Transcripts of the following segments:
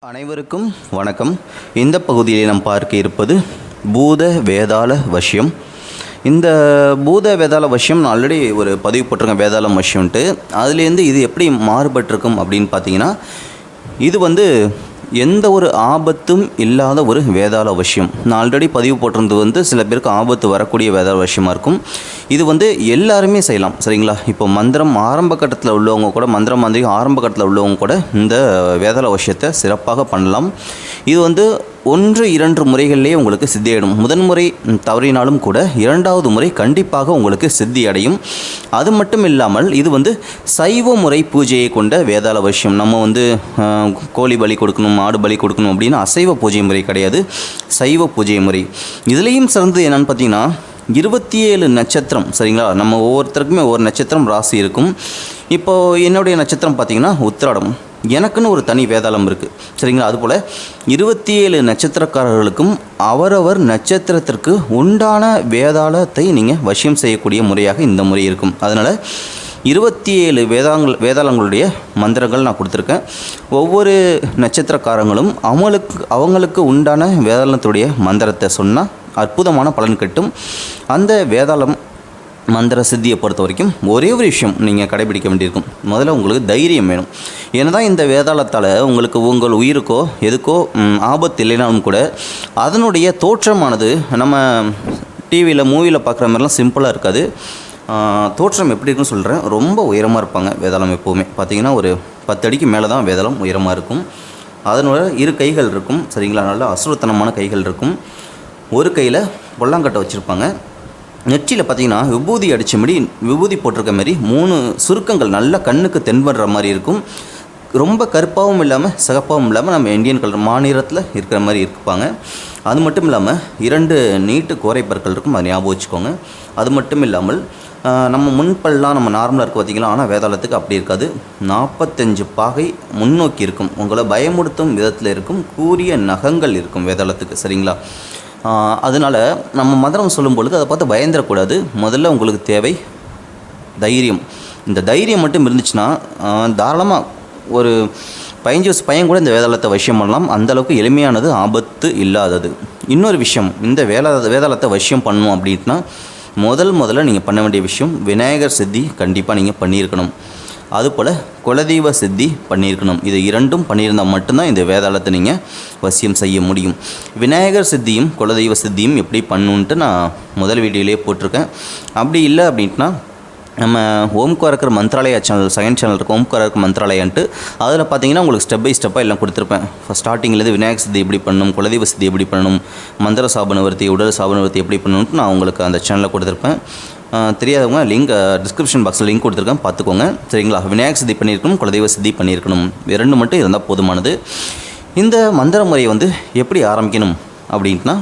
அனைவருக்கும் வணக்கம். இந்த பகுதியில் நாம் பார்க்க இருப்பது பூத வேதாள வசியம். இந்த பூத வேதாள வசியம் நான் ஆல்ரெடி ஒரு பதிவு போட்டிருக்கேன் வேதாளம் வசியம்ன்ட்டு. அதுலேருந்து இது எப்படி மாறுபட்டிருக்கும் அப்படின்னு பார்த்தீங்கன்னா இது வந்து எந்த ஒரு ஆபத்தும் இல்லாத ஒரு வேதாள வசியம் நான் ஆல்ரெடி பதிவு போட்டிருந்தது வந்து சில பேருக்கு ஆபத்து வரக்கூடிய வேதாள வசியமாக இருக்கும். இது வந்து எல்லாருமே செய்யலாம் சரிங்களா? இப்போ மந்திரம் ஆரம்ப கட்டத்தில் உள்ளவங்க கூட மந்திரம் மாதிரி ஆரம்ப கட்டத்தில் உள்ளவங்க கூட இந்த வேதாள வசியத்தை சிறப்பாக பண்ணலாம். இது வந்து ஒன்று இரண்டு முறைகளிலே உங்களுக்கு சித்தியடும் முதன்முறை தவறினாலும் கூட இரண்டாவது முறை கண்டிப்பாக உங்களுக்கு சித்தி அடையும் அது மட்டும் இல்லாமல் இது வந்து சைவ முறை பூஜையை கொண்ட வேதாள விஷயம். நம்ம வந்து கோழி பலி கொடுக்கணும் ஆடு பலி கொடுக்கணும் அப்படின்னு அசைவ பூஜை முறை கிடையாது. சைவ பூஜை முறை. இதுலேயும் சிறந்தது என்னென்னு பார்த்தீங்கன்னா இருபத்தி ஏழு நட்சத்திரம் சரிங்களா? நம்ம ஒவ்வொருத்தருக்குமே ஒவ்வொரு நட்சத்திரம் ராசி இருக்கும். இப்போது என்னுடைய நட்சத்திரம் பார்த்தீங்கன்னா உத்திராடம். எனக்குன்னு ஒரு தனி வேதாளம் இருக்குது சரிங்களா? அதுபோல் இருபத்தி ஏழு நட்சத்திரக்காரர்களுக்கும் அவரவர் நட்சத்திரத்திற்கு உண்டான வேதாளத்தை நீங்கள் வசியம் செய்யக்கூடிய முறையாக இந்த முறை இருக்கும். அதனால் இருபத்தி ஏழு வேதாங்கள் வேதாளங்களுடைய மந்திரங்கள் நான் கொடுத்துருக்கேன். ஒவ்வொரு நட்சத்திரக்காரங்களும் அவங்களுக்கு அவங்களுக்கு உண்டான வேதாளத்துடைய மந்திரத்தை சொன்னால் அற்புதமான பலன் கிட்டும். அந்த வேதாளம் மந்திர சித்தியை பொறுத்த வரைக்கும் ஒரே ஒரு விஷயம் நீங்கள் கடைபிடிக்க வேண்டியிருக்கும். முதல்ல உங்களுக்கு தைரியம் வேணும். ஏன்னா இந்த வேதாளத்தால் உங்களுக்கு உங்கள் உயிருக்கோ எதுக்கோ ஆபத்து இல்லைனாலும் கூட அதனுடைய தோற்றமானது நம்ம டிவியில் மூவியில் பார்க்குற மாதிரிலாம் சிம்பிளாக இருக்காது. தோற்றம் எப்படி இருக்குன்னு சொல்கிறேன் ரொம்ப உயரமாக இருப்பாங்க வேதாளம் எப்போவுமே. பார்த்தீங்கன்னா ஒரு பத்து அடிக்கு மேலே தான் வேதாளம் உயரமாக இருக்கும். அதனோட இரு கைகள் இருக்கும். சரிங்களா? நல்ல அசுரத்தனமான கைகள் இருக்கும். ஒரு கையில் பொல்லாங்கட்டை வச்சுருப்பாங்க. நெற்றியில் பார்த்தீங்கன்னா விபூதி அடித்த மாதிரி விபூதி போட்டிருக்க மாதிரி மூணு சுருக்கங்கள் நல்லா கண்ணுக்கு தென்படுற மாதிரி இருக்கும். ரொம்ப கருப்பாகவும் இல்லாமல் சிகப்பாகவும் இல்லாமல் நம்ம இந்தியன் கலர் மாநிலத்தில் இருக்கிற மாதிரி இருப்பாங்க. அது மட்டும் இல்லாமல் இரண்டு நீட்டு கோரை பற்கள் இருக்கும் அதை ஞாபகம் வச்சுக்கோங்க. அது மட்டும் இல்லாமல் நம்ம முன்பல்லாம் நம்ம நார்மலாக இருக்க பார்த்திங்களா ஆனால் வேதாளத்துக்கு அப்படி இருக்காது. நாற்பத்தஞ்சு பாகை முன்னோக்கி இருக்கும். உங்களை பயமுறுத்தும் விதத்தில் இருக்கும். கூரிய நகங்கள் இருக்கும் வேதாளத்துக்கு சரிங்களா? அதனால நம்ம மந்திரம் சொல்லும் பொழுது அதை பார்த்து பயந்துடக்கூடாது முதல்ல உங்களுக்கு தேவை தைரியம். இந்த தைரியம் மட்டும் இருந்துச்சுன்னா தாராளமாக ஒரு பதினஞ்சு வயசு பையன் கூட இந்த வேதாளத்தை வசியம் பண்ணலாம். அந்தளவுக்கு எளிமையானது ஆபத்து இல்லாதது. இன்னொரு விஷயம் இந்த வேதா வேதாளத்தை வசியம் பண்ணணும் அப்படின்னா முதல் முதல்ல நீங்கள் பண்ண வேண்டிய விஷயம் விநாயகர் சித்தி கண்டிப்பாக நீங்கள் பண்ணியிருக்கணும். அதுபோல் குலதெய்வ சித்தி பண்ணியிருக்கணும். இது இரண்டும் பண்ணியிருந்தால் மட்டும்தான் இந்த வேதாளத்தை நீங்கள் வசியம் செய்ய முடியும். விநாயகர் சித்தியும் குலதெய்வ சித்தியும் எப்படி பண்ணணுன்ட்டு நான் முதல் வீடியோலேயே போட்டிருக்கேன். அப்படி இல்லை அப்படின்ட்டுனா நம்ம ஓம்காரக்கர் மந்த்ராலயா சேனல் செகண்ட் சேனல் இருக்குது ஓம்காரக்கர் மந்த்ராலயான்ட்டு அதில் பார்த்தீங்கன்னா உங்களுக்கு ஸ்டெப் பை ஸ்டெப்பாக எல்லாம் கொடுத்துருப்பேன். ஃபஸ்ட் ஸ்டார்டிங்லேருந்து விநாயகர் சித்தி எப்படி பண்ணணும் குலதெய்வ சித்தி எப்படி பண்ணணும் மந்திர சாபனவர்த்தி உடல் சாபனவர்த்தி எப்படி பண்ணணும்ட்டு நான் உங்களுக்கு அந்த சேனலில் கொடுத்துருப்பேன். தெரியாதவங்க லிங்க் டிஸ்கிரிப்ஷன் பாக்ஸில் லிங்க் கொடுத்துருக்கேன். பார்த்துக்கோங்க. சரிங்களா? விநாயகர் சித்தி பண்ணியிருக்கணும் குலதெய்வ சித்தி பண்ணியிருக்கணும். இரண்டு ரெண்டு மட்டும் இருந்தால் போதுமானது. இந்த மந்திர முறையை வந்து எப்படி ஆரம்பிக்கணும் அப்படின்ட்டுனா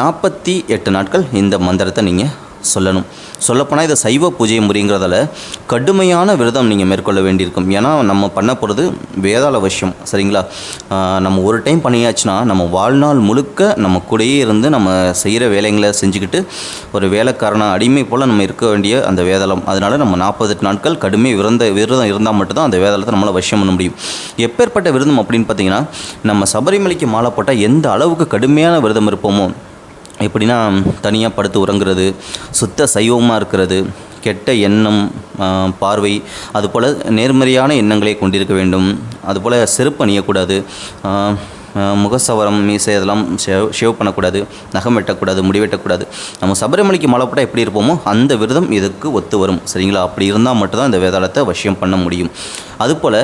நாற்பத்தி எட்டு நாட்கள் இந்த மந்திரத்தை நீங்கள் சொல்லணும். சொல்லப்போனால் இதை சைவ பூஜை முறைங்கிறதால கடுமையான விரதம் நீங்கள் மேற்கொள்ள வேண்டியிருக்கும். ஏன்னா நம்ம பண்ண போகிறது வேதாள விஷயம் சரிங்களா? நம்ம ஒரு டைம் பண்ணியாச்சுன்னா நம்ம வாழ்நாள் முழுக்க நம்ம கூடயே இருந்து நம்ம செய்கிற வேலைங்களை செஞ்சுக்கிட்டு ஒரு வேலைக்காரனாக அடிமை போல் நம்ம இருக்க வேண்டிய அந்த வேதாளம். அதனால் நம்ம நாற்பத்தெட்டு நாட்கள் கடுமை விரந்த விரதம் இருந்தால் மட்டும்தான் அந்த வேதாளத்தை நம்மளால் வசியம் பண்ண முடியும். எப்பேற்பட்ட விரதம் அப்படின்னு பார்த்தீங்கன்னா நம்ம சபரிமலைக்கு மாலை போட்டால் எந்த அளவுக்கு கடுமையான விரதம் இருப்போமோ எப்படின்னா தனியாக படுத்து உறங்குறது சுத்த சைவமாக இருக்கிறது கெட்ட எண்ணம் பார்வை அதுபோல் நேர்மறையான எண்ணங்களை கொண்டிருக்க வேண்டும். அதுபோல் செருப்பு அணியக்கூடாது. முகசவரம் மீசை அதெல்லாம் ஷேவ் ஷேவ் பண்ணக்கூடாது. நகம் வெட்டக்கூடாது முடி வெட்டக்கூடாது. நம்ம சபரிமலைக்கு மாலை போட்டால் எப்படி இருப்போமோ அந்த விரதம் இதுக்கு ஒத்து வரும். சரிங்களா? அப்படி இருந்தால் மட்டும்தான் இந்த வேதாளத்தை வசியம் பண்ண முடியும். அதுபோல்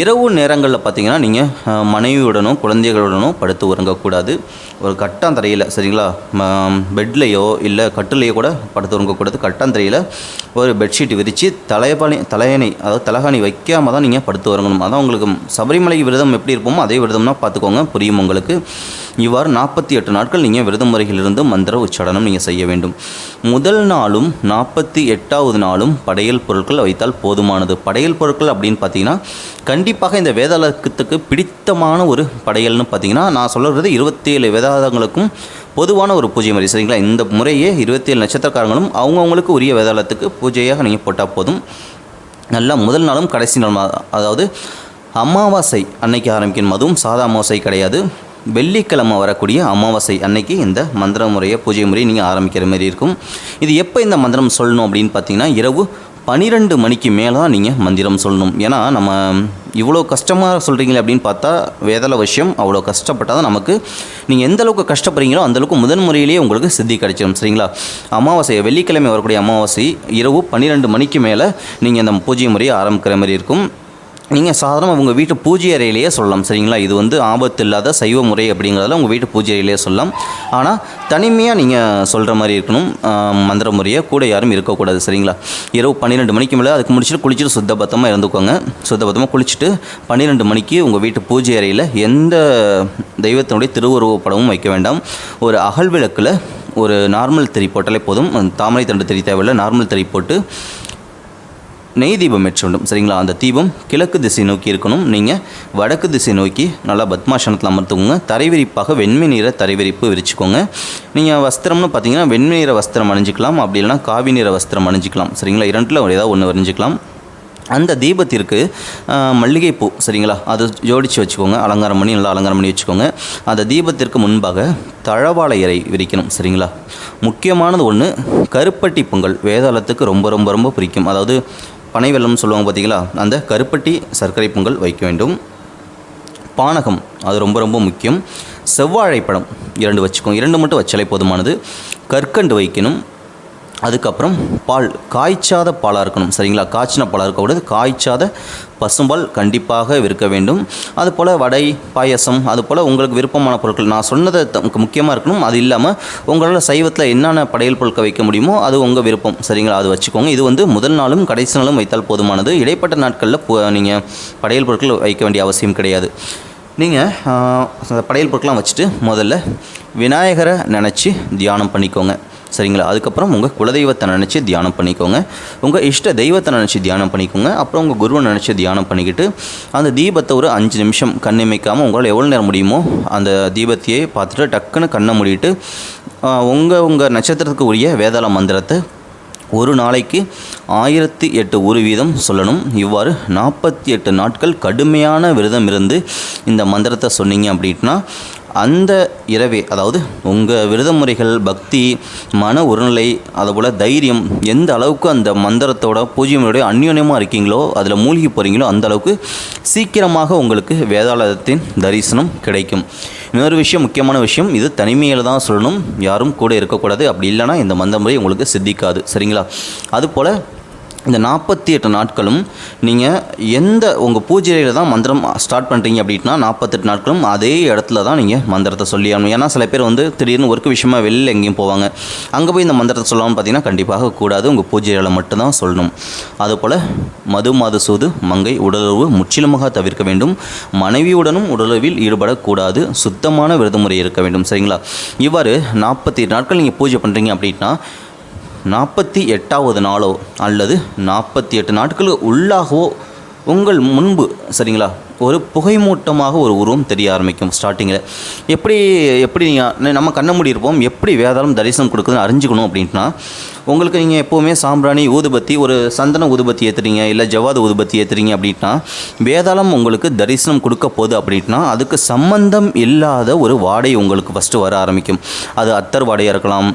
இரவு நேரங்களில் பார்த்தீங்கன்னா நீங்கள் மனைவியுடனும் குழந்தைகளுடனும் படுத்து உறங்கக்கூடாது. ஒரு கட்டாந்தரையில் சரிங்களா? பெட்லேயோ இல்லை கட்டிலையோ கூட படுத்து உறங்கக்கூடாது. கட்டாந்தரையில் ஒரு பெட்ஷீட் விரித்து தலையபாணி தலையணை அதாவது தலகாணி வைக்காமல் தான் நீங்கள் படுத்து உறங்கணும். அதான் உங்களுக்கு சபரிமலை விரதம் எப்படி இருப்போமோ அதே விரதம்னா பார்த்துக்கோங்க புரியும் உங்களுக்கு. இவ்வாறு நாற்பத்தி எட்டு நாட்கள் நீங்கள் விரத முறைகளிலிருந்து மந்திர உச்சாடனம் நீங்கள் செய்ய வேண்டும். முதல் நாளும் நாற்பத்தி எட்டாவது நாளும் படையல் பொருட்கள் வைத்தால் போதுமானது. படையல் பொருட்கள் அப்படின்னு பார்த்தீங்கன்னா கண்டிப்பாக இந்த வேதாளத்துக்கு பிடித்தமான ஒரு படையல்னு பார்த்தீங்கன்னா நான் சொல்கிறது இருபத்தேழு வேதாளங்களுக்கும் பொதுவான ஒரு பூஜை முறை. சரிங்களா? இந்த முறையே இருபத்தி ஏழு நட்சத்திரக்காரங்களும் அவங்கவுங்களுக்கு உரிய வேதாளத்துக்கு பூஜையாக நீங்கள் போட்டால் போதும். நல்லா முதல் நாளும் கடைசி நாளும் அதாவது அமாவாசை அன்னைக்கு ஆரம்பிக்கணும் அதுவும் சாதா அமாவாசை கிடையாது. வெள்ளிக்கிழமை வரக்கூடிய அமாவாசை அன்னைக்கு இந்த மந்திர முறையை பூஜை முறையை நீங்கள் ஆரம்பிக்கிற மாதிரி இருக்கும். இது எப்போ இந்த மந்திரம் சொல்லணும் அப்படின்னு பார்த்தீங்கன்னா இரவு பன்னிரெண்டு மணிக்கு மேலே தான் நீங்கள் மந்திரம் சொல்லணும். ஏன்னா நம்ம இவ்வளோ கஷ்டமாக சொல்கிறீங்களே அப்படின்னு பார்த்தா வேதல விஷயம் அவ்வளோ கஷ்டப்பட்டால் தான் நமக்கு நீங்கள் எந்த அளவுக்கு கஷ்டப்படுறீங்களோ அந்தளவுக்கு முதன் முறையிலேயே உங்களுக்கு சித்தி கிடைச்சிடும் சரிங்களா? அமாவாசை வெள்ளிக்கிழமை வரக்கூடிய அமாவாசை இரவு பன்னிரெண்டு மணிக்கு மேலே நீங்கள் இந்த பூஜை முறையை ஆரம்பிக்கிற மாதிரி இருக்கும். நீங்கள் சாதாரணமாக உங்கள் வீட்டு பூஜை அறையிலேயே சொல்லலாம் சரிங்களா? இது வந்து ஆபத்து இல்லாத சைவ முறை அப்படிங்கிறதால உங்கள் வீட்டு பூஜை அறையிலேயே சொல்லலாம். ஆனால் தனிமையாக நீங்கள் சொல்கிற மாதிரி இருக்கணும். மந்திர முறையை கூட யாரும் இருக்கக்கூடாது சரிங்களா? இரவு பன்னிரெண்டு மணிக்கு மேலே அதுக்கு முடிச்சுட்டு குளிச்சுட்டு சுத்தபத்தமாக இருந்துக்கோங்க. சுத்தபத்தமாக குளிச்சுட்டு பன்னிரெண்டு மணிக்கு உங்கள் வீட்டு பூஜை அறையில் எந்த தெய்வத்தினுடைய திருவுருவ படமும் வைக்க வேண்டாம். ஒரு அகல் விளக்கில் ஒரு நார்மல் திரி போட்டாலே போதும். தாமரை தண்டு திரி தேவையில்லை நார்மல் திரி போட்டு நெய் தீபம் ஏற்ற வேண்டும் சரிங்களா? அந்த தீபம் கிழக்கு திசை நோக்கி இருக்கணும். நீங்கள் வடக்கு திசை நோக்கி நல்லா பத்மாசனத்தில் அமர்த்துக்கோங்க தரைவிரிப்பாக வெண்மை நிற தரைவிரிப்பு விரிச்சுக்கோங்க. நீங்கள் வஸ்திரம்னு பார்த்தீங்கன்னா வெண்மை நிற வஸ்திரம் அணிஞ்சிக்கலாம். அப்படி இல்லைனா காவி நிற வஸ்திரம் அணிஞ்சிக்கலாம். சரிங்களா? இரண்டில் ஏதாவது ஒன்று வரைஞ்சிக்கலாம். அந்த தீபத்திற்கு மல்லிகைப்பூ சரிங்களா? அது ஜோடித்து வச்சுக்கோங்க. அலங்காரம் பண்ணி நல்லா அலங்காரம் பண்ணி வச்சுக்கோங்க. அந்த தீபத்திற்கு முன்பாக தழவாழை இறை விரிக்கணும். சரிங்களா? முக்கியமானது ஒன்று கருப்பட்டி பொங்கல். வேதாளத்துக்கு ரொம்ப ரொம்ப ரொம்ப பிடிக்கும். அதாவது பனை வெள்ளம்னு சொல்லுவாங்க பார்த்தீங்களா? அந்த கருப்பட்டி சர்க்கரை பொங்கல் வைக்க வேண்டும். பானகம் அது ரொம்ப ரொம்ப முக்கியம். செவ்வாழைப்பழம் இரண்டு வச்சுக்கோங்க இரண்டு மட்டும் வச்சாலே போதுமானது. கற்கண்டு வைக்கணும். அதுக்கப்புறம் பால் காய்ச்சாத பாலாக இருக்கணும் சரிங்களா? காய்ச்சின பாலாக இருக்கக்கூடாது. காய்ச்சாத பசும்பால் கண்டிப்பாக இருக்க வேண்டும். அதுபோல் வடை பாயசம் அதுபோல் உங்களுக்கு விருப்பமான பொருட்கள். நான் சொன்னதை தமக்கு முக்கியமாக இருக்கணும். அது இல்லாமல் உங்களால் சைவத்தில் என்னென்ன படையல் பொருட்கள் வைக்க முடியுமோ அது உங்கள் விருப்பம் சரிங்களா? அது வச்சுக்கோங்க. இது வந்து முதல் நாளும் கடைசி நாளும் வைத்தால் போதுமானது. இடைப்பட்ட நாட்களில் நீங்கள் படையல் பொருட்கள் வைக்க வேண்டிய அவசியம் கிடையாது. நீங்கள் படையல் பொருட்கள்லாம் வச்சுட்டு முதல்ல விநாயகரை நினச்சி தியானம் பண்ணிக்கோங்க. சரிங்களா? அதுக்கப்புறம் உங்கள் குலதெய்வத்தை நினச்சி தியானம் பண்ணிக்கோங்க. உங்கள் இஷ்ட தெய்வத்தை நினச்சி தியானம் பண்ணிக்கோங்க. அப்புறம் உங்கள் குருவை நினச்சி தியானம் பண்ணிக்கிட்டு அந்த தீபத்தை ஒரு அஞ்சு நிமிஷம் கண்ணிமைக்காமல் உங்களால் எவ்வளோ நேரம் முடியுமோ அந்த தீபத்தையே பார்த்துட்டு டக்குன்னு கண்ணை மூடிட்டு உங்கள் உங்கள் நட்சத்திரத்துக்கு உரிய வேதாள மந்திரத்தை ஒரு நாளைக்கு ஆயிரத்தி எட்டு ஒரு வீதம் சொல்லணும். இவ்வாறு நாற்பத்தி எட்டு நாட்கள் கடுமையான விரதம் இருந்து இந்த மந்திரத்தை சொன்னீங்க அப்படின்னா அந்த இரவே அதாவது உங்கள் விரத முறைகள் பக்தி மன ஒருநிலை அதுபோல் தைரியம் எந்த அளவுக்கு அந்த மந்திரத்தோட பூஜ்யமுடைய அந்யோன்யமாக இருக்கீங்களோ அதில் மூழ்கி போகிறீங்களோ அந்த அளவுக்கு சீக்கிரமாக உங்களுக்கு வேதாளத்தின் தரிசனம் கிடைக்கும். இன்னொரு விஷயம் முக்கியமான விஷயம் இது தனிமையில் தான் சொல்லணும். யாரும் கூட இருக்கக்கூடாது. அப்படி இல்லைன்னா இந்த மந்திர முறை உங்களுக்கு சித்திக்காது. சரிங்களா? அதுபோல் இந்த நாற்பத்தி எட்டு நாட்களும் நீங்கள் எந்த உங்கள் பூஜையில் தான் மந்திரம் ஸ்டார்ட் பண்ணுறீங்க அப்படின்னா நாற்பத்தெட்டு நாட்களும் அதே இடத்துல தான் நீங்கள் மந்திரத்தை சொல்லியாகணும் ஏன்னா சில பேர் வந்து திடீர்னு ஒர்க் விஷயமா வெளியில் எங்கேயும் போவாங்க. அங்கே போய் இந்த மந்திரத்தை சொல்லலாம்னு பார்த்தீங்கன்னா கண்டிப்பாக கூடாது. உங்கள் பூஜையில் மட்டும்தான் சொல்லணும். அதுபோல் மது மாது சூது மங்கை உடலுறவு முற்றிலுமாக தவிர்க்க வேண்டும். மனைவியுடனும் உடலுறவில் ஈடுபடக்கூடாது. சுத்தமான விரதமுறை இருக்க வேண்டும். சரிங்களா? இவ்வாறு நாற்பத்தி எட்டு நாட்கள் நீங்கள் பூஜை பண்ணுறீங்க அப்படின்னா நாற்பத்தி எட்டாவது நாளோ அல்லது நாற்பத்தி எட்டு நாட்களுக்கு உள்ளாகவோ உங்கள் முன்பு சரிங்களா? ஒரு புகைமூட்டமாக ஒரு உருவம் தெரிய ஆரம்பிக்கும் ஸ்டார்டிங்கில் எப்படி எப்படி நீங்கள் நம்ம கண்ண மூடி இருப்போம் எப்படி வேதாளம் தரிசனம் கொடுக்குதுன்னு அறிஞ்சுக்கணும் அப்படின்ட்டுனா உங்களுக்கு நீங்கள் எப்போவுமே சாம்பிராணி ஊதுபத்தி ஒரு சந்தன ஊதுபத்தி ஏற்றுறீங்க இல்லை ஜவ்வாது ஊதுபத்தி ஏற்றுறீங்க அப்படின்னா வேதாளம் உங்களுக்கு தரிசனம் கொடுக்க போகுது அப்படின்னா அதுக்கு சம்பந்தம் இல்லாத ஒரு வாடை உங்களுக்கு ஃபஸ்ட்டு வர ஆரம்பிக்கும். அது அத்தர் வாடையாக இருக்கலாம்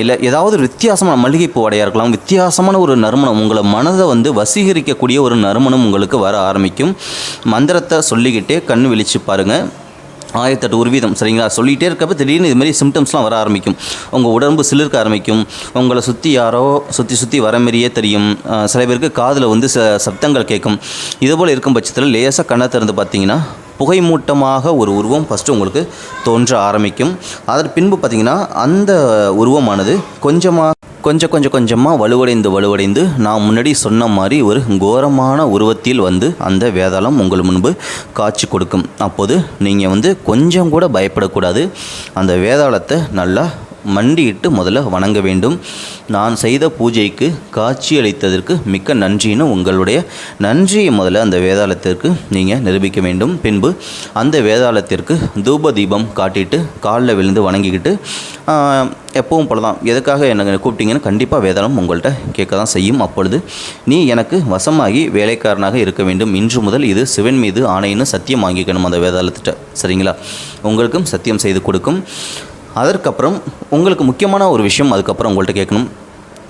இல்லை ஏதாவது ஒரு வித்தியாசமான மல்லிகைப்பூ வாடையாக இருக்கலாம் வித்தியாசமான ஒரு நறுமணம் உங்களை மனதை வந்து வசீகரிக்கக்கூடிய ஒரு நறுமணம் உங்களுக்கு வர ஆரம்பிக்கும். மந்திரத்தை சொல்லிக்கிட்டே கண் விழிச்சு பாருங்கள் ஆயிரத்தெட்டு உருவீதம் சரிங்களா? சொல்லிகிட்டே இருக்கப்ப திடீர்னு இது மாதிரி சிம்டம்ஸ்லாம் வர ஆரம்பிக்கும். உங்கள் உடம்பு சிலிர்க்க ஆரம்பிக்கும். உங்களை சுற்றி யாரோ சுற்றி சுற்றி வர மாதிரியே தெரியும். சில பேருக்கு காதில் வந்து ச சப்தங்கள் கேட்கும். இதுபோல் இருக்கும் பட்சத்தில் லேசாக கண்ணை திறந்து பார்த்தீங்கன்னா புகைமூட்டமாக ஒரு உருவம் ஃபஸ்ட்டு உங்களுக்கு தோன்ற ஆரம்பிக்கும். அதன் பின்பு பார்த்தீங்கன்னா அந்த உருவமானது கொஞ்சமாக கொஞ்சம் கொஞ்சம் கொஞ்சமாக வலுவடைந்து வலுவடைந்து நான் முன்னாடி சொன்ன மாதிரி ஒரு கோரமான உருவத்தில் வந்து அந்த வேதாளம் உங்கள் முன்பு காட்சி கொடுக்கும். அப்போது நீங்கள் வந்து கொஞ்சம் கூட பயப்படக்கூடாது. அந்த வேதாளத்தை நல்லா மண்டியிட்டு முதல்ல வணங்க வேண்டும். நான் செய்த பூஜைக்கு காட்சியளித்ததற்கு மிக்க நன்றின்னு உங்களுடைய நன்றியை முதல்ல அந்த வேதாளத்திற்கு நீங்கள் நிரூபிக்க வேண்டும். பின்பு அந்த வேதாளத்திற்கு தூப தீபம் காட்டிட்டு காலில் விழுந்து வணங்கிக்கிட்டு எப்பவும் போல தான் எதுக்காக என்னை கூப்பிட்டீங்கன்னு கண்டிப்பாக வேதாளம் உங்கள்கிட்ட கேட்க தான் செய்யும். அப்பொழுது நீ எனக்கு வசமாகி வேலைக்காரனாக இருக்க வேண்டும். இன்று முதல் இது சிவன் மீது ஆணைன்னு சத்தியம் வாங்கிக்கணும் அந்த வேதாளத்திட்ட. சரிங்களா? உங்களுக்கும் சத்தியம் செய்து கொடுக்கும். அதற்கப்புறம் உங்களுக்கு முக்கியமான ஒரு விஷயம் அதுக்கப்புறம் உங்கள்கிட்ட கேட்கணும்.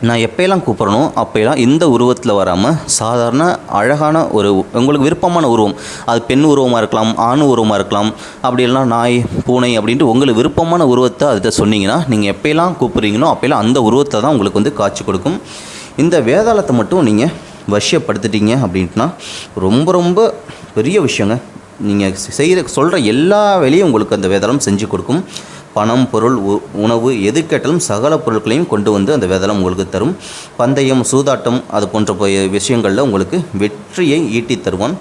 நான் எப்போயெல்லாம் கூப்பிட்றனோ அப்போயெல்லாம் இந்த உருவத்தில் வராமல் சாதாரண அழகான ஒரு உங்களுக்கு விருப்பமான உருவம். அது பெண் உருவமாக இருக்கலாம் ஆண் உருவமாக இருக்கலாம் அப்படி நாய் பூனை அப்படின்ட்டு உங்களுக்கு விருப்பமான உருவத்தை அதை சொன்னீங்கன்னா நீங்கள் எப்போயெல்லாம் கூப்பிட்றீங்களோ அப்போயெல்லாம் அந்த உருவத்தை தான் உங்களுக்கு வந்து காட்சி கொடுக்கும். இந்த வேதாளத்தை மட்டும் நீங்கள் வசியப்படுத்திட்டீங்க அப்படின்ட்டுனா ரொம்ப ரொம்ப பெரிய விஷயங்க. நீங்கள் செய்கிற சொல்கிற எல்லா வேலையும் உங்களுக்கு அந்த வேதாளம் செஞ்சு கொடுக்கும். பணம் பொருள் உ- உணவு எது கேட்டாலும் சகல பொருட்களையும் கொண்டு வந்து அந்த வேதாளம் உங்களுக்கு தரும். பந்தயம் சூதாட்டம் அது போன்ற விஷயங்களில் உங்களுக்கு வெற்றியை ஈட்டி தருவான்.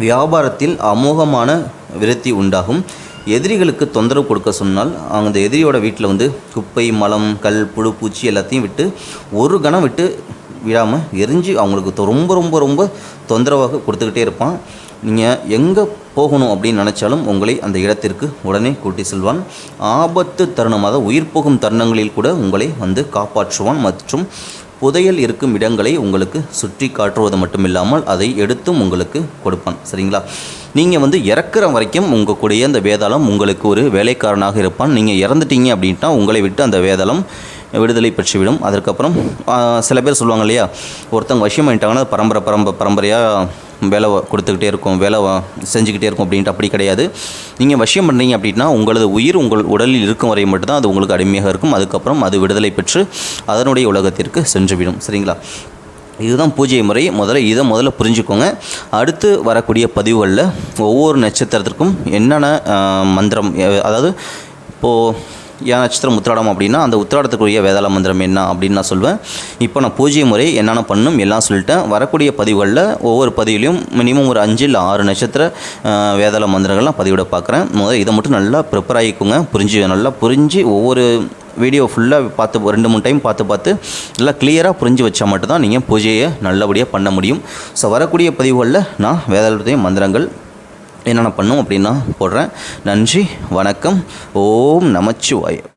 வியாபாரத்தில் அமோகமான விருத்தி உண்டாகும். எதிரிகளுக்கு தொந்தரவு கொடுக்க சொன்னால் அந்த எதிரியோட வீட்டில் வந்து குப்பை மலம் கல் புழு பூச்சி எல்லாத்தையும் விட்டு ஒரு கணம் விட்டு விடாமல் எரிஞ்சு அவங்களுக்கு தொ- ரொம்ப ரொம்ப ரொம்ப தொந்தரவாக கொடுத்துக்கிட்டே இருப்பான். நீங்கள் எங்கே போகணும் அப்படின்னு நினச்சாலும் உங்களை அந்த இடத்திற்கு உடனே கூட்டி செல்வான். ஆபத்து தருணம் அதாவது உயிர் போகும் தருணங்களில் கூட உங்களை வந்து காப்பாற்றுவான் மற்றும் புதையல் இருக்கும் இடங்களை உங்களுக்கு சுற்றி காட்டுவது மட்டும் இல்லாமல் அதை எடுத்தும் உங்களுக்கு கொடுப்பான். சரிங்களா? நீங்கள் வந்து இறக்குற வரைக்கும் உங்கள் கூடிய அந்த வேதாளம் உங்களுக்கு ஒரு வேலைக்காரனாக இருப்பான். நீங்கள் இறந்துட்டீங்க அப்படின்ட்டா உங்களை விட்டு அந்த வேதாளம் விடுதலை பெற்றுவிடும் அதற்கப்புறம் சில பேர் சொல்லுவாங்க இல்லையா ஒருத்தவங்க வசியம் பண்ணிட்டாங்கன்னா அது பரம்பரை பரம்ப பரம்பரையாக வேலை கொடுத்துக்கிட்டே இருக்கும் வேலை செஞ்சுக்கிட்டே இருக்கும் அப்படின்ட்டு அப்படி கிடையாது. நீங்கள் வசியம் பண்ணுறீங்க அப்படின்னா உங்களது உயிர் உங்கள் உடலில் இருக்கும் வரை மட்டும்தான் அது உங்களுக்கு அடிமையாக இருக்கும். அதுக்கப்புறம் அது விடுதலை பெற்று அதனுடைய உலகத்திற்கு சென்றுவிடும் சரிங்களா? இதுதான் பூஜை முறை. முதல்ல இதை முதல்ல புரிஞ்சுக்கோங்க. அடுத்து வரக்கூடிய பதிவுகளில் ஒவ்வொரு நட்சத்திரத்திற்கும் என்னென்ன மந்திரம் அதாவது இப்போது ஏன் நட்சத்திரம் உத்திராடம் அப்படின்னா அந்த உத்திராடத்துக்குரிய வேதாள மந்திரம் என்ன அப்படின்னு நான் சொல்வேன். இப்போ நான் பூஜை முறை என்னென்ன பண்ணும் எல்லாம் சொல்லிட்டேன். வரக்கூடிய பதிவுகளில் ஒவ்வொரு பதிவிலையும் மினிமம் ஒரு அஞ்சு இல்லை ஆறு நட்சத்திர வேதாள மந்திரங்கள்லாம் பதிவிட பார்க்குறேன். முதல்ல இதை மட்டும் நல்லா ப்ரிப்பேர் ஆகிக்குங்க. புரிஞ்சு நல்லா புரிஞ்சு ஒவ்வொரு வீடியோ ஃபுல்லாக பார்த்து ரெண்டு மூணு டைம் பார்த்து பார்த்து நல்லா கிளியராக புரிஞ்சு வச்சா மட்டும்தான் நீங்கள் பூஜையை நல்லபடியாக பண்ண முடியும். ஸோ வரக்கூடிய பதிவுகளில் நான் வேதாளத்தையும் மந்திரங்கள் என்னென்ன பண்ணும் அப்படின்னா போடுறேன். நன்றி வணக்கம். ஓம் நமச்சிவாயம்.